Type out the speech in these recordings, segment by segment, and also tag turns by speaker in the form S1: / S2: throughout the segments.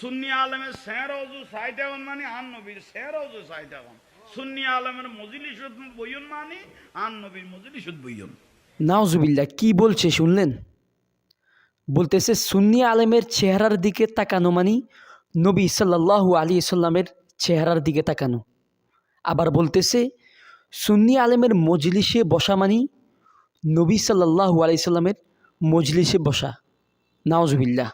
S1: সুন্নি আলমের স্যার অজু সাইটাগন মানে আন নবীর স্যার অজু সাইটাগন সুন্নি আলমের মজলিসুদ বইয়ন মানে আন নবীর মজলিসুদ বইয়ন।
S2: নাওজুবিল্লা কি বলছে শুনলেন? বলতেছে, সুন্নি আলেমের চেহারার দিকে তাকানো মানি, নবী সাল্লাল্লাহু আলী সাল্লামের চেহারার দিকে তাকানো। আবার বলতেছে, সুন্নি আলেমের মজলিসে বসা মানি, নবী সাল্লাল্লাহু আলি সাল্লামের মজলিসে বসা। নাওজুবিল্লা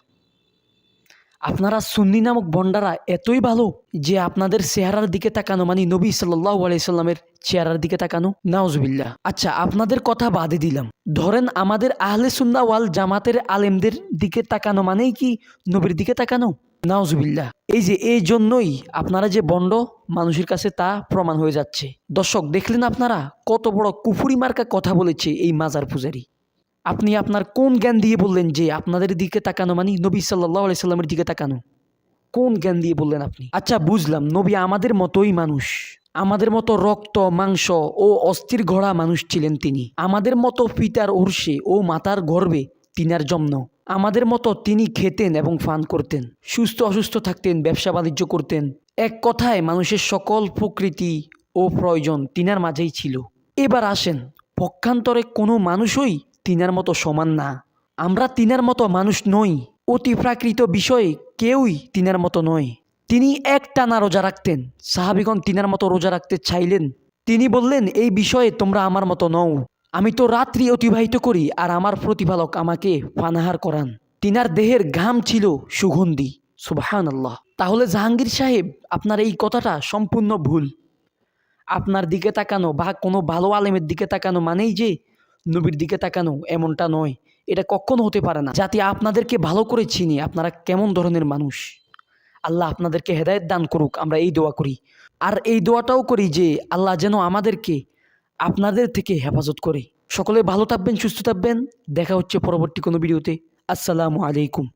S2: আপনারা সুন্নি নামক বন্ডারা এতই ভালো যে আপনাদের চেহারার দিকে তাকানো মানে নবী সাল্লাহ আলাইসাল্লামের চেহারার দিকে তাকানো নাওজবিল্লা আচ্ছা আপনাদের কথা বাদে দিলাম। ধরেন আমাদের আহলে সুন্না ওয়াল জামাতের আলেমদের দিকে তাকানো মানেই কি নবীর দিকে তাকানো? নাওজবিল্লা এই যে, এই জন্যই আপনারা যে বন্ড, মানুষের কাছে তা প্রমাণ হয়ে যাচ্ছে। দর্শক, দেখলেন আপনারা কত বড় কুফুরি মার্কা কথা বলেছে এই মাজার পূজারি। আপনি আপনার কোন জ্ঞান দিয়ে বললেন যে আপনাদের দিকে তাকানো মানে নবী সাল্লাহ সাল্লামের দিকে তাকানো? কোন জ্ঞান দিয়ে বললেন আপনি? আচ্ছা বুঝলাম। নবী আমাদের মতোই মানুষ। আমাদের মতো রক্ত, মাংস ও অস্থির ঘোড়া মানুষ ছিলেন তিনি। আমাদের মতো পিতার উর্ষে ও মাতার গর্বে তিনার জন্ম। আমাদের মতো তিনি খেতেন এবং ফান করতেন। সুস্থ, অসুস্থ থাকতেন, ব্যবসা বাণিজ্য করতেন। এক কথায় মানুষের সকল প্রকৃতি ও প্রয়োজন তিনার মাঝেই ছিল। এবার আসেন, পক্ষান্তরে কোনো মানুষই তিনার মতো সমান না। আমরা তিনার মতো মানুষ নই। অতি প্রাকৃত বিষয়ে কেউই তিনার মতো নয়। তিনি এক টানা রোজা রাখতেন। সাহাবিগণ তিনার মতো রোজা রাখতে চাইলেন। তিনি বললেন, এই বিষয়ে তোমরা আমার মতো নও। আমি তো রাত্রি অতিবাহিত করি আর আমার প্রতিপালক আমাকে পানাহার করান। তিনার দেহের ঘাম ছিল সুগন্ধি। সুবহান আল্লাহ তাহলে জাহাঙ্গীর সাহেব, আপনার এই কথাটা সম্পূর্ণ ভুল। আপনার দিকে তাকানো বা কোনো ভালো আলেমের দিকে তাকানো মানেই যে নবীর দিকে তাকানো এমনটা নয়। এটা কখনো হতে পারে না। যাতে আপনাদেরকে ভালো করে চিনি, আপনারা কেমন ধরনের মানুষ? আল্লাহ আপনাদেরকে হেদায়ত দান করুক, আমরা এই দোয়া করি। আর এই দোয়াটাও করি যে, আল্লাহ যেন আমাদেরকে আপনাদের থেকে হেফাজত করে। সকলে ভালো থাকবেন, সুস্থ থাকবেন। দেখা হচ্ছে পরবর্তী কোনো ভিডিওতে। আসসালামু আলাইকুম।